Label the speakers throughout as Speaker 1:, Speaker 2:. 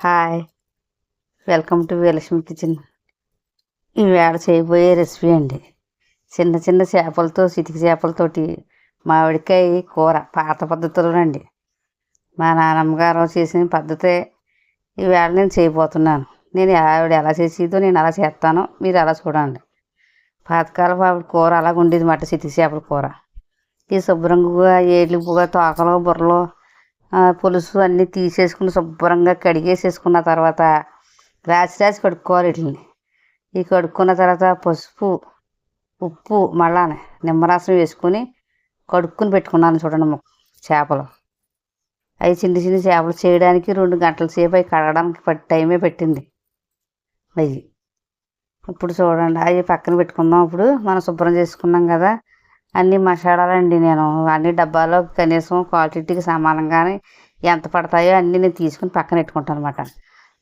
Speaker 1: Hi welcome to Vilakshmi kitchen ఈవేళ చేయబోయే recipe అండి. చిన్న చిన్న చేపలతో చితికి చేపలతోటి మామిడికాయ కూర పాత పద్ధతులనండి మా నాన్నమ్మ గారు చేసిన పద్ధతే ఈవేళ నేను చేయబోతున్నాను. నేను ఆవిడ ఎలా చేసేదో నేను అలా చేస్తాను. మీరు అలా చూడండి. పాతకాలపు ఆవిడ కూర అలాగ ఉండేది మాట చితికి చేపల కూర. ఈ శుభ్రంగా ఏళ్ళు తోకలు బుర్రలు పులుసు అన్నీ తీసేసుకుని శుభ్రంగా కడిగేసేసుకున్న తర్వాత రాసి రాసి కడుక్కోవాలి వీటిని ఈ కడుక్కున్న తర్వాత పసుపు ఉప్పు మళ్ళా నిమ్మరసం వేసుకుని కడుక్కుని పెట్టుకున్నాను చూడండి చేపలు. అవి చిన్న చిన్న చేపలు చేయడానికి రెండు గంటల సేపు అవి కడగడానికి టైమే పెట్టింది. అవి. ఇప్పుడు చూడండి అవి పక్కన పెట్టుకుందాం. ఇప్పుడు మనం శుభ్రం చేసుకున్నాం కదా అన్ని మసాలాలండి నేను. అన్ని డబ్బాలో కనీసం క్వాంటిటీకి సమానంగానే ఎంత పడతాయో అన్నీ నేను తీసుకుని పక్కన పెట్టుకుంటాను అనమాట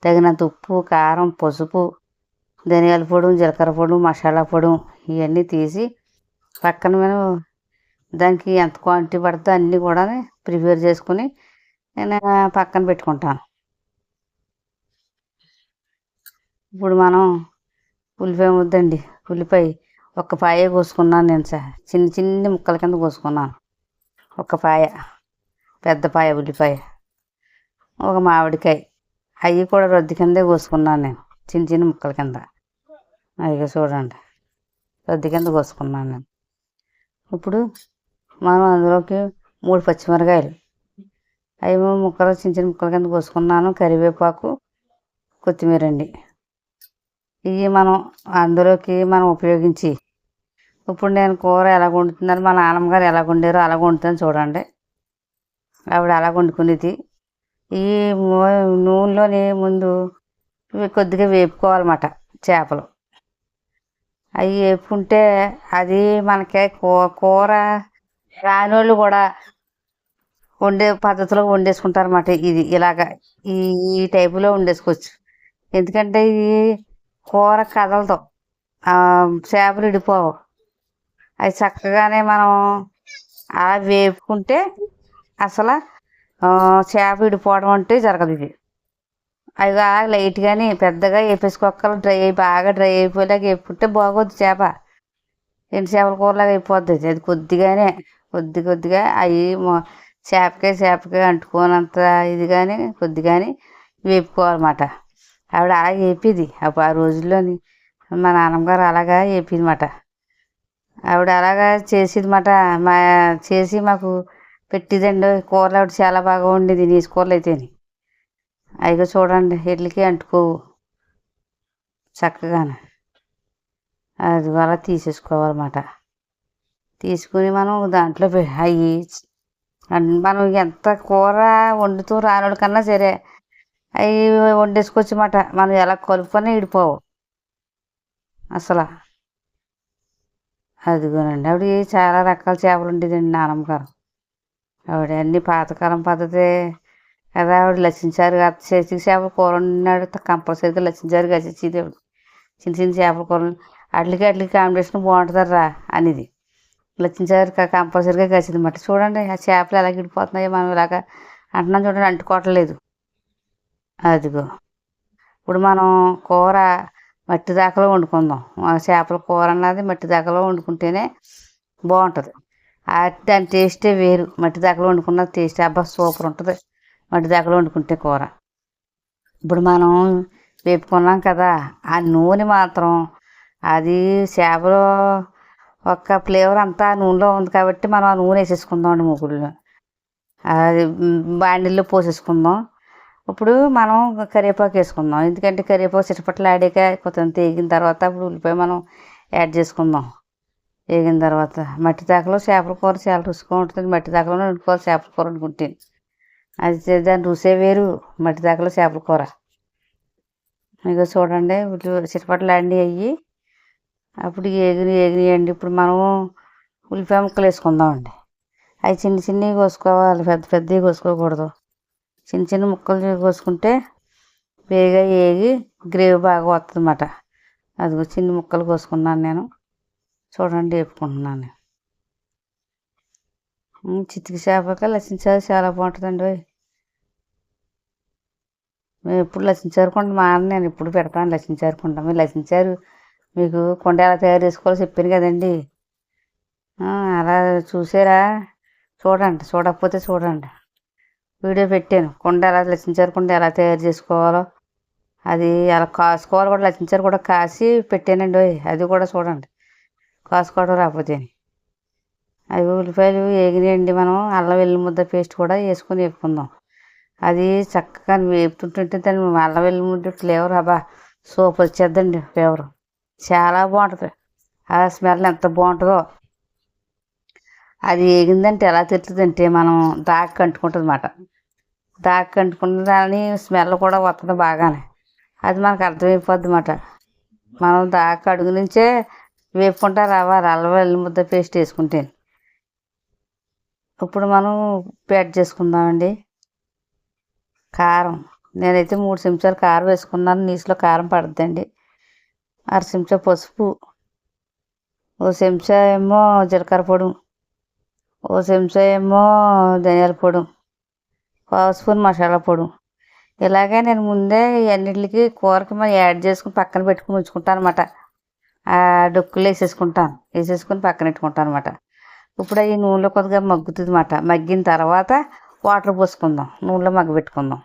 Speaker 1: తగినంత ఉప్పు కారం పసుపు ధనియాల పొడి జీలకర్ర పొడి మసాలా పొడి ఇవన్నీ తీసి పక్కన మేము దానికి ఎంత క్వాంటిటీ పడుతుందో అన్నీ కూడా ప్రిపేర్ చేసుకుని నేను పక్కన పెట్టుకుంటాను. ఇప్పుడు మనం ఉల్లిపాయ ముద్దండి ఉల్లిపాయ ఒక పాయ కోసుకున్నాను నేను సార్ చిన్న చిన్న ముక్కల కింద కోసుకున్నాను. ఒక పాయ పెద్ద పాయ ఉల్లిపాయ ఒక మామిడికాయ. అవి కూడా రొద్ది కిందే కోసుకున్నాను నేను చిన్న చిన్న ముక్కల కింద. అవి చూడండి రొద్ది కింద కోసుకున్నాను నేను. ఇప్పుడు మనం అందులోకి మూడు పచ్చిమిరకాయలు. అవి ముక్కలు చిన్న చిన్న ముక్కల కింద కోసుకున్నాను. కరివేపాకు కొత్తిమీర అండి. ఇవి మనం అందులోకి మనం ఉపయోగించి ఇప్పుడు నేను కూర ఎలా వండుతున్నాను మా నాన్నమ్మగారు ఎలా వండారో అలా వండుతాను చూడండి. ఆవిడ అలా వండుకునేది. ఈ నూనెలోని ముందు కొద్దిగా వేపుకోవాలన్నమాట చేపలు. అవి వేపుకుంటే అది మనకి కూ- కూర రానోళ్ళు కూడా వండే పద్ధతిలో వండేసుకుంటారన్నమాట ఇది ఇలాగా. ఈ ఈ టైపులో వండేసుకోవచ్చు. ఎందుకంటే ఇది కూర కదలదు. చేపలు ఇడిపోవు. అది చక్కగానే మనం అలా వేపుకుంటే అసలు చేప ఇడిపోవడం అంటే జరగదు ఇది. అవి బాగా లైట్గానే పెద్దగా వేపేసుకోక్కలు డ్రై అయి బాగా డ్రై అయిపోయేలాగా వేపుకుంటే బాగోద్ది చేప. ఎండు చేపల కూరలాగా అయిపోద్ది అది. కొద్దిగానే కొద్ది కొద్దిగా అవి చేపకే చేపకే అంటుకోనంత ఇదిగానే కొద్దిగానే వేపుకోవాలన్నమాట. ఆవిడ అలా వేపేది. అప్పుడు ఆ రోజుల్లోని మా నాన్నగారు అలాగా వేపేది మాట ఆవిడ అలాగా చేసేది మాట. మా చేసి మాకు పెట్టిదండి. కూరలు ఆవిడ చాలా బాగా వండేది నీ కూరలు అయితేని. అయ్యో చూడండి ఇడ్లకి అంటుకోవు చక్కగానే. అది అలా తీసేసుకోవాలన్నమాట తీసుకుని మనం దాంట్లో అవి మనం ఎంత కూర వండుతూ రానోడి కన్నా సరే అవి వండేసుకోవచ్చు వండేసుకోవచ్చమాట మనం ఎలా కలుపుకొని ఇడిపోవు అసలు. అదిగోనండి. ఆవిడ చాలా రకాల చేపలు ఉండేదండి నానమ్మ గారు. ఆవిడ అన్ని పాతకాలం పద్ధతి కదా ఆవిడ లచ్చించారు చేసి చేపల కూర ఉన్నాడు కంపల్సరీగా లచ్చించారు గచ్చేది ఆవిడ. చిన్న చిన్న చేపల కూర అట్లకి అట్లకి కాంబినేషన్ బాగుంటుందర్రా అనేది. లచ్చించారు కంపల్సరీగా గచ్చిందన్నమాట చూడండి ఆ చేపలు ఎలా గిడిపోతున్నాయో మనం ఇలాగా అంటున్నాం చూడండి అంటుకోవట్లేదు. అదిగో. ఇప్పుడు మనం కూర మట్టి దాకలో వండుకుందాం. ఆ చేపల కూర అన్నది మట్టి దాకలో వండుకుంటేనే బాగుంటుంది. దాని టేస్టే వేరు. మట్టి దాకలో వండుకున్న టేస్ట్ అబ్బా సూపర్ ఉంటుంది. మట్టి దాకలో వండుకుంటే కూర. ఇప్పుడు మనం వేపుకున్నాం కదా ఆ నూనె మాత్రం అది చేపలు ఒక్క ఫ్లేవర్ అంతా ఆ నూనెలో ఉంది కాబట్టి మనం ఆ నూనె వేసేసుకుందాం అండి ముగ్గురులో అది బాండిల్లో పోసేసుకుందాం. ఇప్పుడు మనం కరివేపాకు వేసుకుందాం. ఎందుకంటే కరివేపాకు చిటపట్లు ఆడాక కొత్త వేగిన తర్వాత ఇప్పుడు ఉల్లిపాయ మనం యాడ్ చేసుకుందాం. వేగిన తర్వాత మట్టి దాకలో చేపల కూర చాలా రుచిగా ఉంటుంది. మట్టి దాకలో వండుకోవాలి. చేపల కూర వండుకుంటాను అది దాని రుసే వేరు. మట్టి దాకలో చేపల కూర. ఇక చూడండి ఉల్లి చిటపట్లు ఆడి అయ్యి అప్పుడు ఏగిని ఏగినాయండి ఇప్పుడు మనము ఉల్లిపాయ ముక్కలు వేసుకుందామండి. అవి చిన్న చిన్నవి కోసుకోవాలి. పెద్ద పెద్దవి కోసుకోకూడదు. చిన్న చిన్న ముక్కలు కోసుకుంటే వేగా వేగి గ్రేవీ బాగా వస్తుంది అన్నమాట చిన్న ముక్కలు కోసుకున్నాను నేను. చూడండి వేపుకుంటున్నాను చితికి చేపక లసించాలి చాలా బాగుంటుందండి మేము ఎప్పుడు లసించారు కొండ మా అన్న నేను ఇప్పుడు పెడతాను లసించారు కొండ మీరు లసించారు మీకు కొండ ఎలా తయారు చేసుకోవాలో చెప్పాను కదండి. అలా చూసారా? చూడండి చూడకపోతే చూడండి. వీడియో పెట్టాను. కుండ ఎలా లచ్చించారు కుండ ఎలా తయారు చేసుకోవాలో. అది అలా కాసుకోవాలి కూడా లచ్చించారు కూడా కాసి పెట్టానండి అది కూడా చూడండి. కాసుకోవడం రాకపోతే అవి ఉల్లిపాయలు వేగినాయండి మనం. అల్లం వెల్లుల్లి ముద్ద పేస్ట్ కూడా వేసుకొని వేపుకుందాం. అది చక్కగా వేపుతుంటుంటే దాని అల్లం వెల్లుల్లి ముద్ద ఫ్లేవర్ అబ్బా సూపర్ వచ్చేద్దండి ఫ్లేవర్. చాలా బాగుంటుంది. ఆ స్మెల్ ఎంత బాగుంటుందో. అది వేగిందంటే ఎలా తెలుస్తుందంటే మనం దాకా కంటుకుంటుంది అన్నమాట దాకా కంటుకున్న దాని స్మెల్ కూడా వస్తుంది బాగానే. అది మనకు అర్థమైపోద్ది అన్నమాట మనం దాకా అడుగు నుంచే వేపుకుంటా రావాలి అల్లం వెల్లుల్లి ముద్ద పేస్ట్ వేసుకుంటే. ఇప్పుడు మనం ఉప్పు యాడ్ చేసుకుందామండి. కారం. నేనైతే మూడు చెంచాలు కారం వేసుకున్నాను. నీసులో కారం పడుతుందండి అర చెంచా పసుపు. ఓ చెంచా ఏమో జీలకర్ర పొడి ఓ చెంచా ఏమో ధనియాల పొడి పావు స్పూన్ మసాలా పొడి. ఇలాగే నేను ముందే అన్నిటికి కూరకి మనం యాడ్ చేసుకుని పక్కన పెట్టుకుని ఉంచుకుంటాను అనమాట ఆ డొక్కులు వేసేసుకుంటాను వేసేసుకుని పక్కన పెట్టుకుంటాను అనమాట ఇప్పుడు ఈ నూనెలో కొద్దిగా మగ్గుతుంది అన్నమాట. మగ్గిన తర్వాత వాటర్ పోసుకుందాం నూనెలో మగ్గబెట్టుకుందాం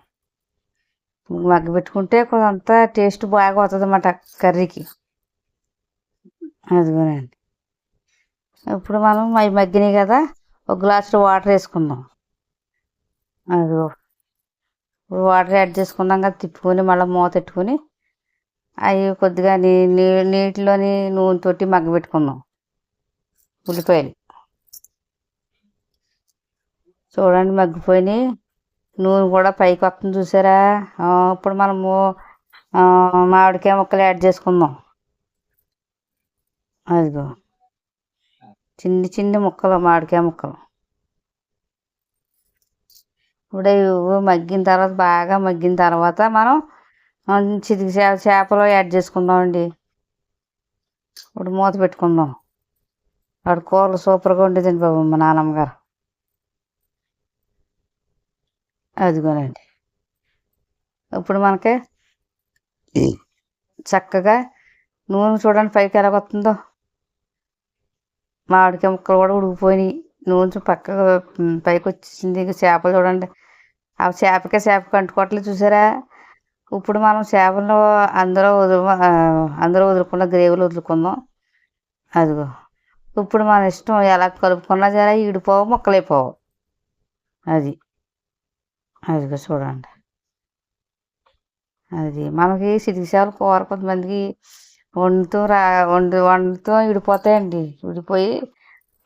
Speaker 1: మగ్గబెట్టుకుంటే కొంత టేస్ట్ బాగా వస్తుంది అన్నమాట కర్రీకి. అదిగోనండి. ఇప్పుడు మనం అవి మగ్గినాయి కదా ఒక గ్లాసులో వాటర్ వేసుకుందాం. అది వాటర్ యాడ్ చేసుకున్నాం కదా తిప్పుకొని మళ్ళీ మూత పెట్టుకొని అవి కొద్దిగా నీ నీ నీటిలోని నూనె మగ్గబెట్టుకుందాం ఉల్లిపాయలు. చూడండి మగ్గిపోయినాయి. నూనె కూడా పైకి వస్తుంది చూసారా? ఇప్పుడు మనము మామిడికాయ ముక్కలు యాడ్ చేసుకుందాం. అదిగో. చిన్ని చిన్ని ముక్కలు మామిడికాయ ముక్కలు. ఇప్పుడు ఇవి మగ్గిన తర్వాత బాగా మగ్గిన తర్వాత మనం చితికి చేప చేపలు యాడ్ చేసుకుందామండి. ఇప్పుడు మూత పెట్టుకుందాం. వాడు కూరలు సూపర్గా ఉండేదండి బాబు మా నాన్నమ్మ గారు. అదిగోనండి. ఇప్పుడు మనకి చక్కగా నూనె చూడండి పైకి ఎలా వస్తుందో. మామిడికాయ ముక్కలు కూడా ఉడికిపోయినాయి. నూనె పక్క పైకి వచ్చేసింది. ఇంకా చేపలు చూడండి. ఆ చేపకే చేప కంటుకోవట్లేదు చూసారా? ఇప్పుడు మనం చేపలను అందరూ వదులు అందరూ అందులో వదులుకున్న వదులుకుందాం. అదిగో. ఇప్పుడు మన ఇష్టం ఎలా కలుపుకున్నా సరే ఈడిపోవు మొక్కలైపోవు అది. అదిగో చూడండి. అది మనకి సిరిసేవల కూర కొంతమందికి వండుతూ రా వండు వండుతూ విడిపోతాయండి. విడిపోయి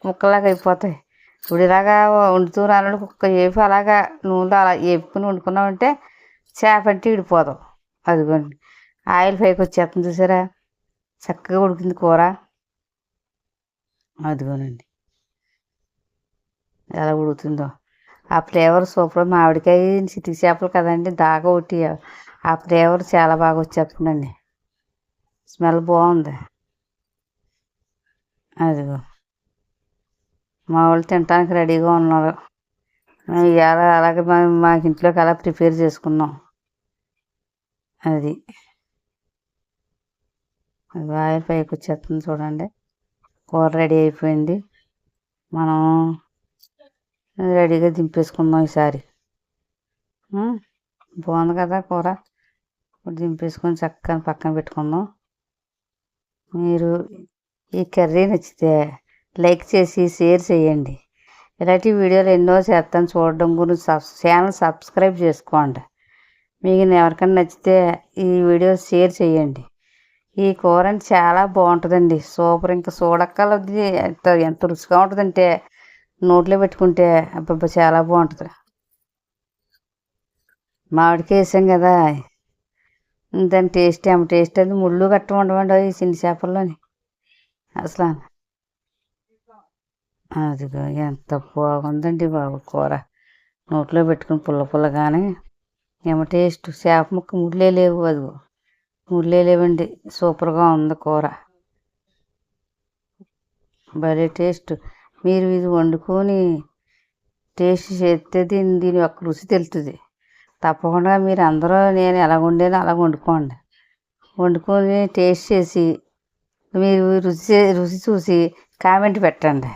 Speaker 1: ముక్కలాగా అయిపోతాయి. ఇప్పుడు ఇలాగా వండుతూ రానుడు కుక్క వేపు అలాగా నూనెలో అలా వేపుకుని వండుకున్నామంటే చేప అంటే విడిపోదాం. అదిగోండి. ఆయిల్ పైకి వచ్చేస్తుంది చూసారా? చక్కగా ఉడికింది కూర. అదిగోనండి. ఎలా ఉడుకుతుందో. ఆ ఫ్లేవర్ సూపర్. మామిడికాయ చిటికి చేపలు కదండి దాగా ఒకటి. ఆ ఫ్లేవర్ చాలా బాగా వచ్చేస్తుందండి. స్మెల్ బాగుంది. అదిగో. మా వాళ్ళు తినడానికి రెడీగా ఉన్నారు. మేము ఎలా అలాగే మా మాకు ఇంట్లోకి అలా ప్రిపేర్ చేసుకున్నాం. అది. అది ఆయిల్ పైకి వచ్చేస్తుంది చూడండి. కూర రెడీ అయిపోయింది. మనం రెడీగా దింపేసుకుందాం ఈసారి. బాగుంది కదా కూర. ఇప్పుడు దింపేసుకొని చక్కగా పక్కన పెట్టుకుందాం. మీరు ఈ కర్రీ నచ్చితే లైక్ చేసి షేర్ చేయండి. ఇలాంటి వీడియోలు ఎన్నో చేస్తాను చూడడం గురించి సబ్ ఛానల్ సబ్స్క్రైబ్ చేసుకోండి. మీకు ఎవరికైనా నచ్చితే ఈ వీడియో షేర్ చేయండి. ఈ కూర చాలా బాగుంటుందండి. సూపర్. ఇంకా చూడక్కలది ఎంత ఎంత రుచిగా ఉంటుందంటే నోట్లో పెట్టుకుంటే అబ్బబ్బా చాలా బాగుంటుంది. మామిడికాయ వేసాం కదా. దాని టేస్ట్ ఏమో టేస్ట్ అది ముళ్ళు గట్ట ఉండవండి ఈ చిన్న చేపల్లోని. అసలు. అదిగో ఎంత బాగుందండి బాబు కూర. నోట్లో పెట్టుకుని పుల్ల పుల్లగానే. ఏమో టేస్ట్. చేప ముక్క ముళ్ళే లేవు అదిగో. ముళ్ళే లేవండి. సూపర్గా ఉంది కూర. భలే టేస్ట్. మీరు ఇది వండుకొని టేస్ట్ చేస్తే దీని దీని యొక్క రుచి తెలుస్తుంది తప్పకుండా మీరు అందరూ నేను ఎలా వండానో అలా వండుకోండి. వండుకొని టేస్ట్ చేసి మీరు రుచి రుచి చూసి కామెంట్ పెట్టండి.